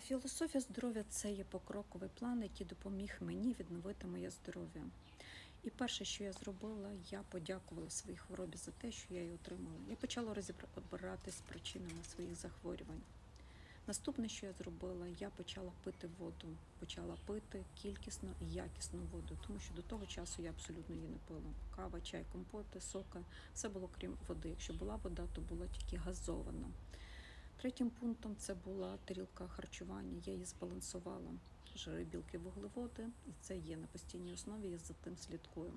Філософія здоров'я це є покроковий план, який допоміг мені відновити моє здоров'я. І перше, що я зробила, я подякувала своїй хворобі за те, що я її отримала. Я почала розібратися з причинами своїх захворювань. Наступне, що я зробила, я почала пити воду, почала пити кількісно і якісну воду, тому що до того часу я абсолютно її не пила. Кава, чай, компоти, соки, все було крім води. Якщо була вода, то була тільки газована. Третім пунктом це була тарілка харчування. Я її збалансувала. Жири, білки, вуглеводи, і це є на постійній основі. Я за тим слідкую.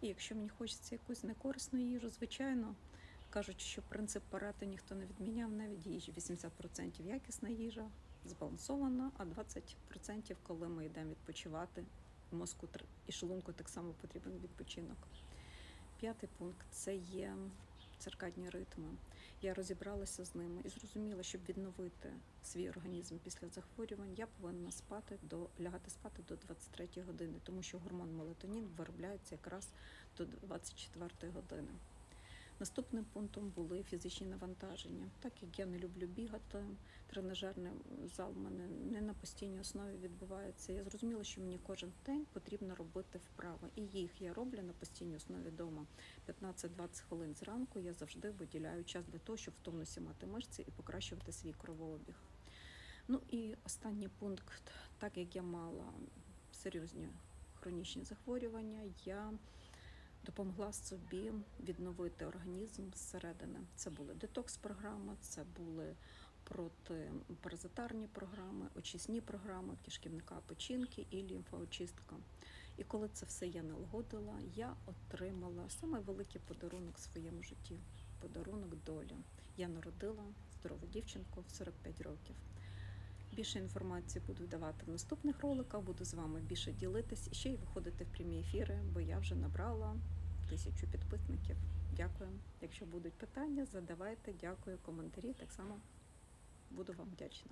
І якщо мені хочеться якусь некорисну їжу, звичайно, кажуть, що принцип Парето ніхто не відміняв навіть їжі. 80% якісна їжа, збалансована, а 20% коли ми йдемо відпочивати, мозку і шлунку так само потрібен відпочинок. П'ятий пункт це є циркадні ритми. Я розібралася з ними і зрозуміла, щоб відновити свій організм після захворювань, я повинна спати до лягати спати до 23 години, тому що гормон мелатонін виробляється якраз до 24 години. Наступним пунктом були фізичні навантаження. Так як я не люблю бігати, тренажерний зал в мене не на постійній основі відбувається. Я зрозуміла, що мені кожен день потрібно робити вправи. І їх я роблю на постійній основі вдома. 15-20 хвилин зранку я завжди виділяю час для того, щоб в тонусі мати мишці і покращувати свій кровообіг. Ну і останній пункт, так як я мала серйозні хронічні захворювання, я допомогла собі відновити організм зсередини. Це були детокс-програми, це були протипаразитарні програми, очисні програми кишківника печінки і лімфоочистка. І коли це все я налагодила, я отримала самий великий подарунок в своєму житті подарунок долі. Я народила здорову дівчинку в 45 років. Більше інформації буду давати в наступних роликах, буду з вами більше ділитись і ще й виходити в прямі ефіри, бо я вже набрала тисячу підписників. Дякую. Якщо будуть питання, задавайте. Дякую, коментарі. Так само буду вам вдячна.